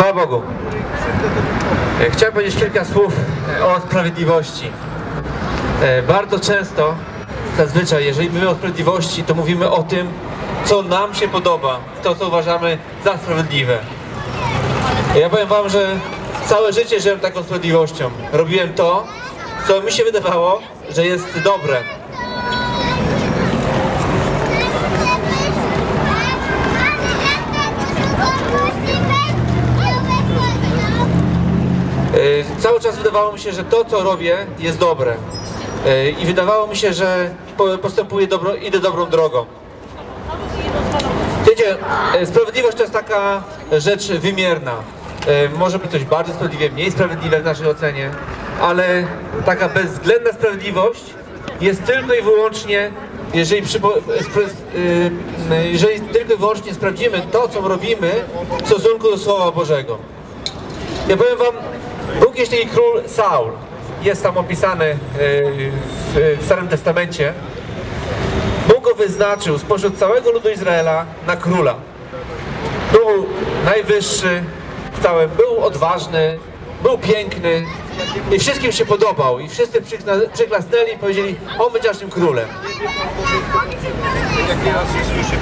Chwała Bogu. E, Chciałem powiedzieć kilka słów e, o sprawiedliwości. E, Bardzo często, zazwyczaj, jeżeli mówimy o sprawiedliwości, to mówimy o tym, co nam się podoba, to, co uważamy za sprawiedliwe. Ja powiem wam, że całe życie żyłem taką sprawiedliwością. Robiłem to, co mi się wydawało, że jest dobre. E, Cały czas wydawało mi się, że to, co robię, jest dobre. E, I wydawało mi się, że po- postępuję dobro, idę dobrą drogą. Wiecie, e, sprawiedliwość to jest taka rzecz wymierna. E, Może być coś bardziej sprawiedliwe, mniej sprawiedliwe w naszej ocenie, ale taka bezwzględna sprawiedliwość jest tylko i wyłącznie, jeżeli, jeżeli tylko i wyłącznie sprawdzimy to, co robimy w stosunku do Słowa Bożego. Ja powiem wam, był kiedyś taki król Saul. Jest tam opisany e, w, Starym Testamencie. Bóg go wyznaczył spośród całego ludu Izraela na króla. Był najwyższy w całym, był odważny, był piękny i wszystkim się podobał. I wszyscy przyklasnęli i powiedzieli, on będzie naszym królem.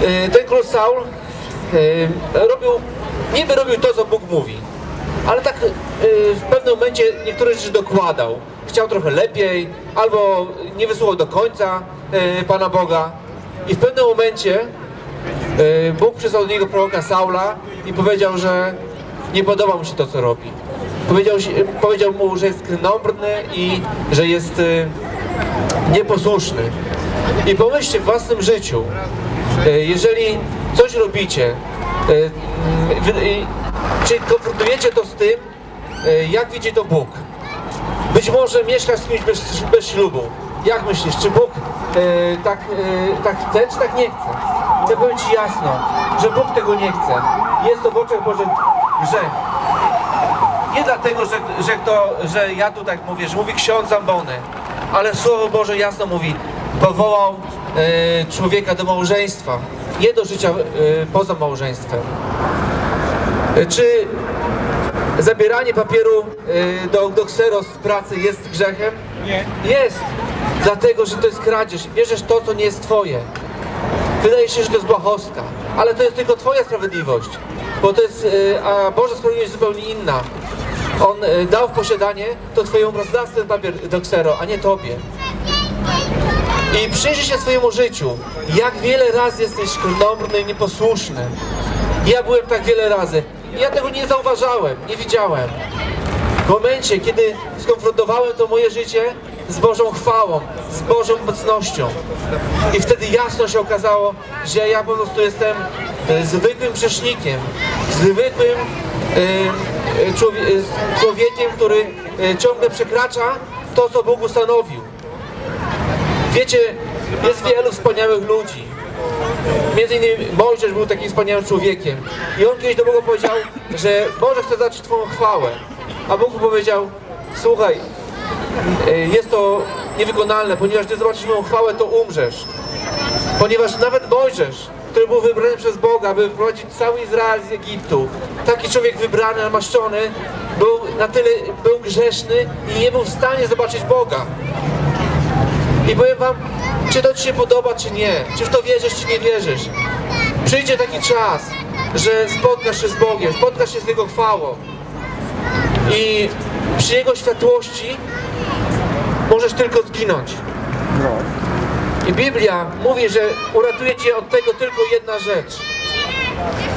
E, Ten król Saul e, robił, niby robił to, co Bóg mówi. Ale tak e, w pewnym momencie niektóre rzeczy dokładał. Chciał trochę lepiej, albo nie wysłuchał do końca e, Pana Boga. I w pewnym momencie e, Bóg przysłał do niego proroka Saula i powiedział, że nie podoba mu się to, co robi. Powiedział, powiedział mu, że jest krnąbrny i że jest e, nieposłuszny. I pomyślcie w własnym życiu, e, jeżeli coś robicie, i- czy konfrontujecie to z tym, e, jak widzi to Bóg. Być może mieszkasz z kimś bez, bez ślubu. Jak myślisz, czy Bóg e, tak, e, tak chce, czy tak nie chce? Ja powiem Ci jasno, że Bóg tego nie chce. Jest to w oczach Bożych grzech. Nie dlatego, że, że, to, że ja tu tak mówię, że mówi ksiądz Zambony, ale Słowo Boże jasno mówi, powołał e, człowieka do małżeństwa, nie do życia e, poza małżeństwem. E, czy zabieranie papieru e, do, do kseros z pracy jest grzechem? Nie. Jest, dlatego, że to jest kradzież. Bierzesz to, co nie jest twoje. Wydaje się, że to jest błahostka, ale to jest tylko Twoja sprawiedliwość, bo to jest, e, a Boża sprawiedliwość jest zupełnie inna. On dał w posiadanie to Twojemu pracodawcy ten papier do ksero, a nie Tobie. I przyjrzyj się swojemu życiu, jak wiele razy jesteś krnąbrny i nieposłuszny. Ja byłem tak wiele razy. Ja tego nie zauważałem, nie widziałem. W momencie, kiedy skonfrontowałem to moje życie z Bożą chwałą, z Bożą obecnością. I wtedy jasno się okazało, że ja po prostu jestem e, zwykłym grzesznikiem, zwykłym e, e, człowie, człowiekiem, który ciągle przekracza to, co Bóg ustanowił. Wiecie, jest wielu wspaniałych ludzi. Między innymi Mojżesz był takim wspaniałym człowiekiem. I on kiedyś do Boga powiedział, że Boże chce zacząć Twoją chwałę. A Bóg mu powiedział, słuchaj, e, jest to niewykonalne, ponieważ Ty zobaczysz moją chwałę, to umrzesz. Ponieważ nawet Mojżesz, który był wybrany przez Boga, by wyprowadzić cały Izrael z Egiptu, taki człowiek wybrany, namaszczony, był na tyle, był grzeszny i nie był w stanie zobaczyć Boga. I powiem wam, czy to ci się podoba, czy nie, czy w to wierzysz, czy nie wierzysz. Przyjdzie taki czas, że spotkasz się z Bogiem, spotkasz się z Jego chwałą. I przy Jego światłości możesz tylko zginąć. I Biblia mówi, że uratuje cię od tego tylko jedna rzecz.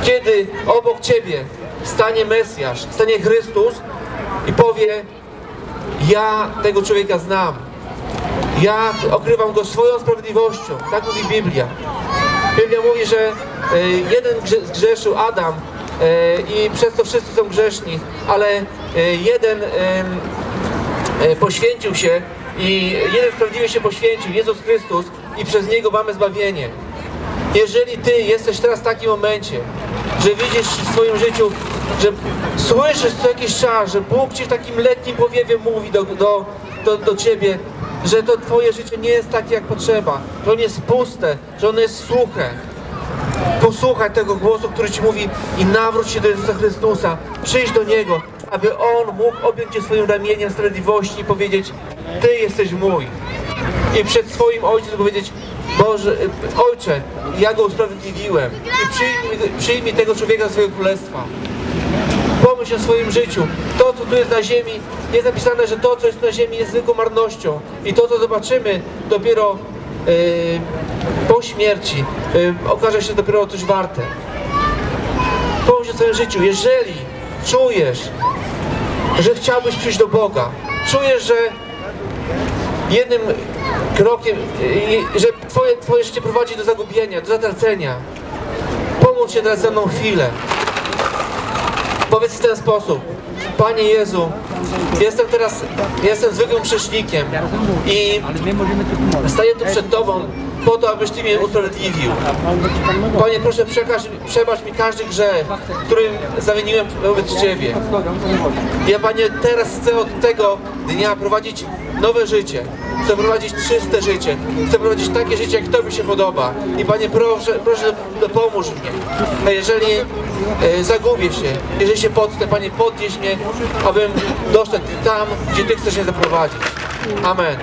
Kiedy obok ciebie stanie Mesjasz, stanie Chrystus i powie, ja tego człowieka znam. Ja okrywam go swoją sprawiedliwością. Tak mówi Biblia. Biblia mówi, że e, jeden grze- zgrzeszył Adam e, i przez to wszyscy są grzeszni, ale e, jeden poświęcił się i jeden sprawiedliwie się poświęcił, Jezus Chrystus i przez Niego mamy zbawienie. Jeżeli Ty jesteś teraz w takim momencie, że widzisz w swoim życiu, że słyszysz co jakiś czas, że Bóg Ci w takim letnim powiewie mówi do, do, do, do Ciebie, że to Twoje życie nie jest takie jak potrzeba, że ono jest puste, że ono jest suche, posłuchać tego głosu, który Ci mówi i nawróć się do Jezusa Chrystusa, przyjdź do Niego, aby On mógł objąć Cię swoim ramieniem sprawiedliwości i powiedzieć, Ty jesteś mój. I przed swoim Ojcem powiedzieć, Boże, Ojcze, ja Go usprawiedliwiłem i przyjmij, przyjmij tego człowieka do swojego królestwa. Pomyśl o swoim życiu. To, co tu jest na ziemi, jest napisane, że to, co jest na ziemi, jest zwykłą marnością. I to, co zobaczymy dopiero yy, po śmierci, yy, okaże się dopiero coś warte. Pomyśl o swoim życiu. Jeżeli czujesz, że chciałbyś przyjść do Boga, czujesz, że jednym krokiem, że twoje, twoje życie prowadzi do zagubienia, do zatracenia, pomóż się teraz ze mną chwilę. Powiedz w ten sposób. Panie Jezu, jestem teraz, jestem zwykłym grzesznikiem i staję tu przed Tobą po to, abyś Ty mnie usprawiedliwił. Panie, proszę przekaż, przebacz mi każdy grzech, którym zawiniłem wobec Ciebie. Ja, Panie, teraz chcę od tego dnia prowadzić nowe życie. Chcę prowadzić czyste życie. Chcę prowadzić takie życie, jak Tobie się podoba. I Panie, proszę, proszę pomóż mi. A jeżeli e, zagubię się, jeżeli się potnę, Panie, podnieś mnie, abym doszedł tam, gdzie Ty chcesz mnie zaprowadzić. Amen.